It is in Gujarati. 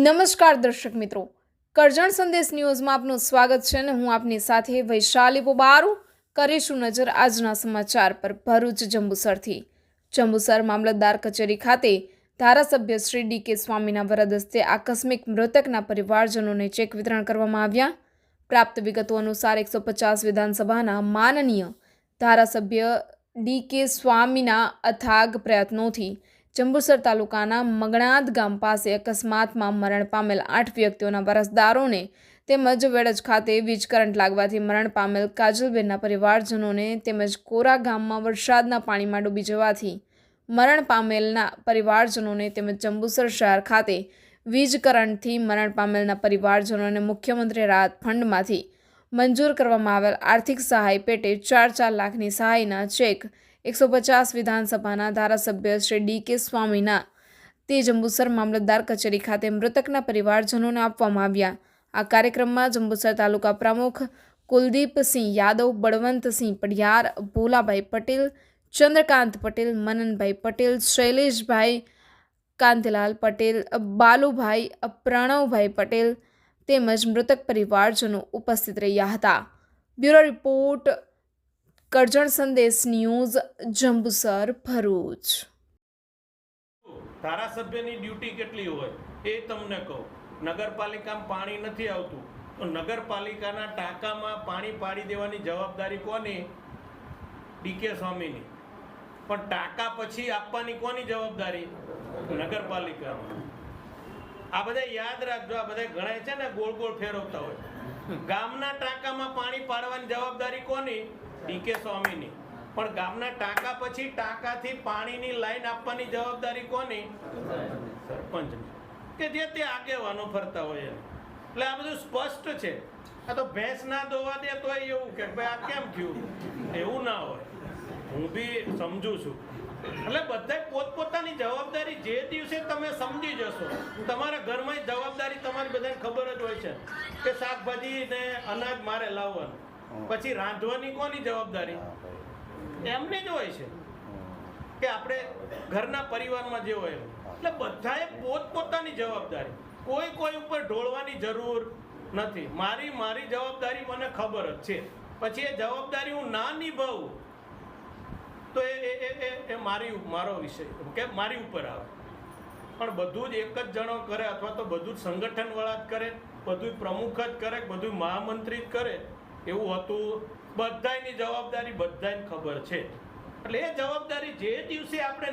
નમસ્કાર દર્શક મિત્રો. કરજણ સંદેશ ન્યૂઝમાં આપનું સ્વાગત છે અને હું આપની સાથે વૈશાલી પોબારું કરીશું નજર આજના સમાચાર પર ભરૂચ જંબુસરથી. જંબુસર મામલતદાર કચેરી ખાતે ધારાસભ્ય શ્રી ડી કે સ્વામીના વરદ હસ્તે આકસ્મિક મૃતકના પરિવારજનોને ચેક વિતરણ કરવામાં આવ્યા. પ્રાપ્ત વિગતો અનુસાર એકસો પચાસ વિધાનસભાના માનનીય ધારાસભ્ય ડી કે સ્વામીના અથાગ પ્રયત્નોથી જંબુસર તાલુકાના મગણાદ ગામ પાસે અકસ્માતમાં મરણ પામેલ આઠ વ્યક્તિઓના વારસદારોને તેમજ વેડજ ખાતે વીજ કરંટ લાગવાથી મરણ પામેલ કાજલબેનના પરિવારજનોને તેમજ કોરા ગામમાં વરસાદના પાણીમાં ડૂબી જવાથી મરણ પામેલના પરિવારજનોને તેમજ જંબુસર શહેર ખાતે વીજ કરંટથી મરણ પામેલના પરિવારજનોને મુખ્યમંત્રી રાહત ફંડમાંથી મંજૂર કરવામાં આવેલ આર્થિક સહાય પેટે ચાર ચાર લાખની સહાયના ચેક એકસો પચાસ વિધાનસભાના ધારાસભ્ય શ્રી ડી કે સ્વામીના તે જંબુસર મામલતદાર કચેરી ખાતે મૃતકના પરિવારજનોને આપવામાં આવ્યા. આ કાર્યક્રમમાં જંબુસર તાલુકા પ્રમુખ કુલદીપસિંહ યાદવ બળવંતસિંહ પડિયાર ભોલાભાઈ પટેલ, ચંદ્રકાંત પટેલ, મનનભાઈ પટેલ, શૈલેષભાઈ કાંતિલાલ પટેલ, બાલુભાઈ પ્રણવભાઈ પટેલ તેમજ મૃતક પરિવારજનો ઉપસ્થિત રહ્યા હતા. Bureau report Karjan Sandesh news, Jambusar, Bharuch. ધારાસભ્યની duty કેટલી હોય એ તમને કહું. નગરપાલિકામાં પાણી નથી આવતું. તો નગરપાલિકાના ટાંકામાં પાણી પાડી દેવાની જવાબદારી કોની? ડીકે સ્વામીની. પણ ટાંકા પછી આપવાની કોની જવાબદારી? નગરપાલિકામાં. આ બધા યાદ રાખજો, આ બધા ગણાય છે ને, ગોળ ગોળ ફેરવતા હોય. ગામના ટાંકામાં પાણી પાડવાની જવાબદારી કોની? ડીકે સ્વામીની. પણ ગામના ટાંકા પછી ટાંકાથી પાણીની લાઈન આપવાની જવાબદારી કોની? સરપંચની. કે જે તે આગેવાનો ફરતા હોય એટલે આ બધું સ્પષ્ટ છે. આ તો ભેંસ ના દોવા દે તો એવું કે ભાઈ આ કેમ થયું? એવું ના હોય. હું બી સમજુ છું. એટલે બધાય પોતપોતાની જવાબદારી જે દિવસે તમે સમજી જશો, તમારા ઘરમાં જવાબદારી તમારી બધાને ખબર જ હોય છે કે શાકભાજી ને અનાજ મારે લાવવાનું. પછી રાંધવાની કોની જવાબદારી? એમને જ હોય છે. કે આપણે ઘરના પરિવારમાં જે હોય. એટલે બધાએ પોતપોતાની જવાબદારી. કોઈ કોઈ ઉપર ઢોળવાની જરૂર નથી. મારી મારી જવાબદારી મને ખબર જ છે. પછી એ જવાબદારી હું ના નિભાવું તો એ એ એ- એ એ મારી મારો વિષય. કે મારી ઉપર આવે. પણ બધું જ એક જ જણો કરે અથવા તો બધું જ સંગઠનવાળા જ કરે બધું પ્રમુખ જ કરે બધું મહામંત્રી જ કરે એવું હતું બધાની જવાબદારી બધાને ખબર છે. એટલે એ જવાબદારી જે દિવસે આપણે